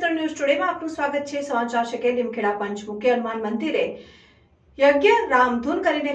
News ટુડેમાં આપનું સ્વાગત છે. સમાચાર છે કે લીમખેડા પંચમુખી હનુમાન મંદિરે યજ્ઞ રામધૂન કરીને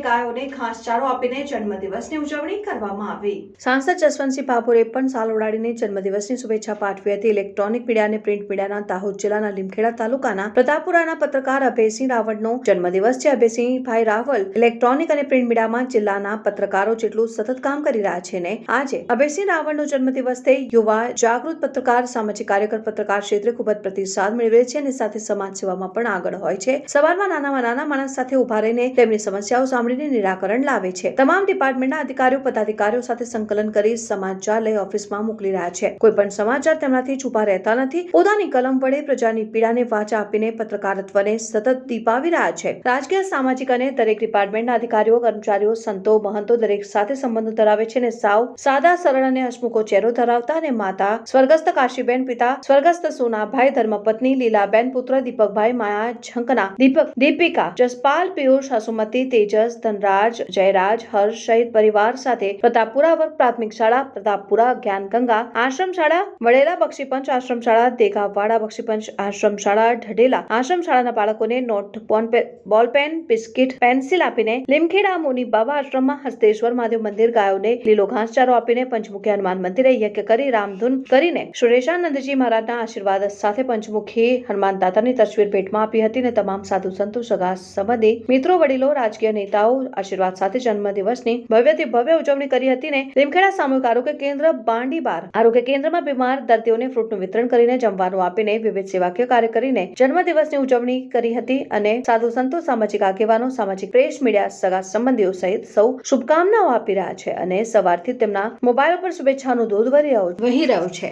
પણ સાલ ઓડાડીને જન્મદિવસની શુભેચ્છા પાઠવી હતી. ઇલેક્ટ્રોનિક મીડિયા અને પ્રિન્ટ મીડિયાના દાહોદ જિલ્લાના લીમખેડા તાલુકાના પ્રતાપપુરાના પત્રકાર અભયસિંહ રાવળનો જન્મદિવસ છે. અભયસિંહભાઈ રાવલ ઇલેક્ટ્રોનિક અને પ્રિન્ટ મીડિયામાં જિલ્લાના પત્રકારો જેટલું સતત કામ કરી રહ્યા છે ને આજે અભયસિંહ રાવળનો જન્મદિવસ થઈ યુવા જાગૃત પત્રકાર, સામાજિક કાર્યકર, પત્રકાર ક્ષેત્રે ખૂબ જ પ્રતિસાદ મેળવે છે અને સાથે સમાજ સેવામાં પણ આગળ હોય છે. સવારમાં નાનામાં નાના માણસ સાથે ઊભા રહીને તેમની સમસ્યાઓ સાંભળીને નિરાકરણ લાવે છે. તમામ ડિપાર્ટમેન્ટના અધિકારીઓ, પદાધિકારીઓ સાથે સંકલન કરી સમાચાર ઓફિસમાં મોકલી રહ્યા છે. કોઈ પણ સમાચાર તેમનાથી છુપા રહેતા નથી. પોતાની કલમ વડે પ્રજાની પીડાને વાચા આપીને પત્રકારત્વને સતત દીપાવી રહ્યા છે. રાજકીય, સામાજિક અને દરેક ડિપાર્ટમેન્ટના અધિકારીઓ, કર્મચારીઓ, સંતો, મહંતો દરેક સાથે સંબંધો ધરાવે છે અને સાવ સાદા, સરળ અને હસમુખો ચહેરો ધરાવતા અને માતા સ્વર્ગસ્થ કાશીબેન, પિતા સ્વર્ગસ્થ સોનાભાઈ ધર્મપત્ની, લીલાબેન, પુત્ર દીપકભાઈ માયા ઝંકના દીપક, દીપિકા જસપાલ પિયુષ હસુમતી તેજસ ધનરાજ જયરાજ હર્ષ સહિત પરિવાર સાથે પ્રતાપપુરા વર્ગ પ્રાથમિક શાળા પ્રતાપપુરા જ્ઞાનગંગા આશ્રમ શાળા વડેલા બક્ષીપંચ આશ્રમ શાળા દેગાવાડા બક્ષીપંચ આશ્રમ શાળા ઢઢેલા આશ્રમ શાળાના બાળકોને not bone pay- ball pen biscuit pencil આપીને લીમખેડા મુનિ બાબા આશ્રમમાં હસ્તેશ્વર મહાદેવ મંદિર ગાયોને લીલો ઘાસચારો આપીને પંચમુખી હનુમાન મંદિરે યજ્ઞ કરી રામધૂન કરીને સુરેશાનંદજી મહારાજના આશીર્વાદ સાથે પંચમુખી હનુમાન દાતાની તસવીર ભેટમાં આપી હતી અને તમામ સાધુ સંતો સગા સંબંધી મિત્રો વડીલો, રાજકીય નેતાઓ આશીર્વાદ સાથે જન્મદિવસની ભવ્યથી ભવ્ય ઉજવણી કરી હતી ને રીમખેડા સામૂહિક આરોગ્ય કેન્દ્ર બાંડીબાર આરોગ્ય કેન્દ્રમાં બીમાર દર્દીઓને ફ્રૂટનું વિતરણ કરીને જમવાનું આપીને વિવિધ સેવાકીય કાર્ય કરીને જન્મદિવસની ઉજવણી કરી હતી અને સાધુ સંતો, સામાજિક આગેવાનો, સામાજિક પ્રેસ, મીડિયા સગા સંબંધીઓ સહિત સૌ શુભકામનાઓ આપી રહ્યા છે અને સવારથી તેમના મોબાઈલ પર શુભેચ્છાનું દૂધ વહી રહ્યું છે.